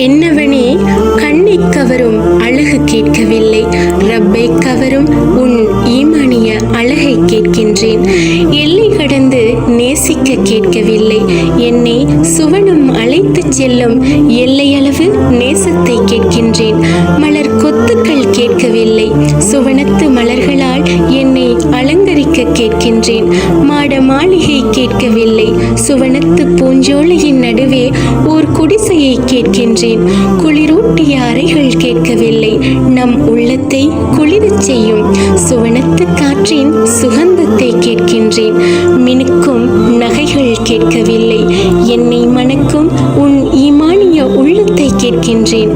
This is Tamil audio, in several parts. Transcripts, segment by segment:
என்னவனே கண்ணை கவரும் அழகு கேட்கவில்லை. ரப்பை கவரும் உன் ஈமானிய அழகை கேட்கின்றேன். எல்லை கடந்து நேசிக்க கேட்கவில்லை. என்னை சுவனம் அழைத்துச் செல்லும் எல்லையளவு நேசத்தை கேட்கின்றேன். மலர் கொத்துக்கள் கேட்கவில்லை. சுவனத்து மலர்களால் என்னை அலங்கரிக்க கேட்கின்றேன். மாட மாளிகை கேட்கவில்லை. சுவனத்து பூஞ்சோலையின் நடுவே ஒரு ஒலியை கேட்கின்றேன். குளிரூட்டிய அறைகள் கேட்கவில்லை. நம் உள்ளத்தை குளிரச் செய்யும் சுவனத்து காற்றின் சுகந்தத்தை கேட்கின்றேன். மினுக்கும் நகைகள் கேட்கவில்லை. என்னை மணக்கும் உன் ஈமானிய உள்ளத்தை கேட்கின்றேன்.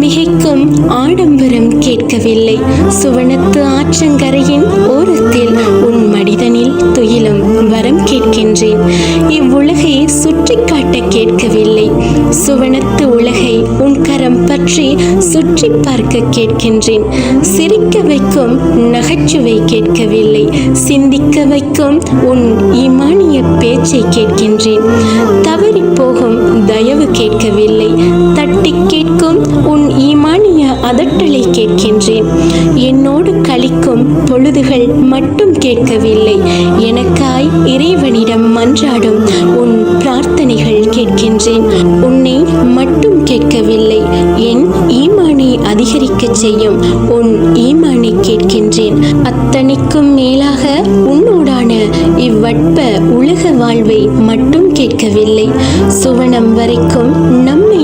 மிகைக்கும் ஆடம்பரம் கேட்கவில்லை. சுவனத்து ஆற்றங்கரையின் ஓரத்தில் உன் மடிதனில் துயிலும் வரம் கேட்கின்றேன். இவ்வுலகை சுற்றி காட்ட கேட்கவில்லை. சுவனத்து உலகை உன் கரம் பற்றி சுற்றி பார்க்க கேட்கின்றேன். சிரிக்க வைக்கும் நகைச்சுவை கேட்கவில்லை. சிந்திக்க வைக்கும் உன் ஈமானிய பேச்சை கேட்கின்றேன். தவறி போகும் தயவு கேட்கவில்லை. தட்டி கேட்கும் உன் ஈமானிய அதட்டலை கேட்கின்றேன். என்னோடு கழிக்கும் பொழுதுகள் மட்டும் கேட்கவில்லை. எனக்காய் இறைவனிடம் மன்றாடும் கேட்கின்றேன் உன்னை மட்டும் கேட்கவில்லை என் ஈமானை அதிகரிக்கச் செய்யும் உன் ஈமானை கேட்கின்றேன். அத்தனைக்கும் மேலாக உன்னோடான இவ்வட்ப உலக வாழ்வை மட்டும் கேட்கவில்லை. சுவனம் வரைக்கும் நம்மை